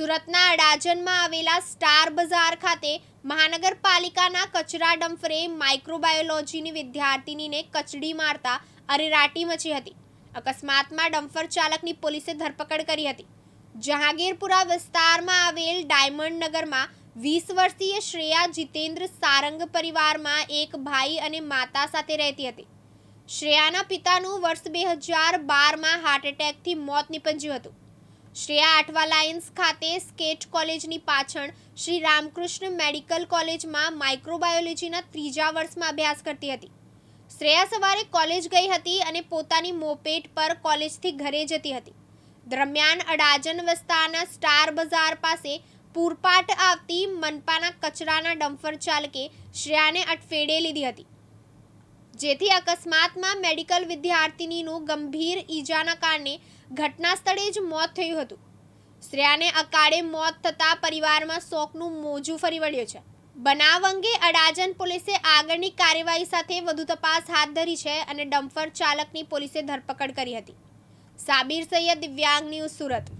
સુરતના અડાજણમાં આવેલા સ્ટાર બજાર ખાતે મહાનગરપાલિકાના કચરા ડમ્ફરે માઇક્રોબાયોલોજીની વિદ્યાર્થિનીને કચડી મારતા અરેરાટી મચી હતી. અકસ્માતમાં ડમ્ફર ચાલકની પોલીસે ધરપકડ કરી હતી. જહાંગીરપુરા વિસ્તારમાં આવેલ ડાયમંડ નગરમાં વીસ વર્ષીય શ્રેયા જીતેન્દ્ર સારંગ પરિવારમાં એક ભાઈ અને માતા સાથે રહેતી હતી. શ્રેયાના પિતાનું વર્ષ બે હજાર બારમાં હાર્ટ એટેકથી મોત નીપજ્યું હતું. શ્રેયા આઠવા લાયન્સ ખાતે સ્કેટ કોલેજની પાછળ શ્રી રામકૃષ્ણ મેડિકલ કોલેજમાં માઇક્રોબાયોલોજીના ત્રીજા વર્ષમાં અભ્યાસ કરતી હતી. શ્રેયા સવારે કોલેજ ગઈ હતી અને પોતાની મોપેટ પર કોલેજથી ઘરે જતી હતી. દરમિયાન અડાજન વસ્તાના સ્ટાર બજાર પાસે પૂરપાટ આવતી મનપાના કચરાના ડમ્ફર ચાલકે શ્રેયાને અટફેડે લીધી હતી. જેથી અકસ્માતમાં મેડિકલ વિદ્યાર્થિનીનું ગંભીર ઈજાના કારણે ઘટના સ્થળે જ મોત થયું હતું. શ્રેયાને અકાળે મોત થતાં પરિવારમાં શોકનું મોજું ફરી વળ્યું છે. બનાવ અંગે અડાજણ પોલીસે આગળની કાર્યવાહી સાથે વધુ તપાસ હાથ ધરી છે અને ડમ્ફર ચાલકની પોલીસે ધરપકડ કરી હતી. સાબિર સૈયદ, દિવ્યાંગ ન્યૂઝ સુરત.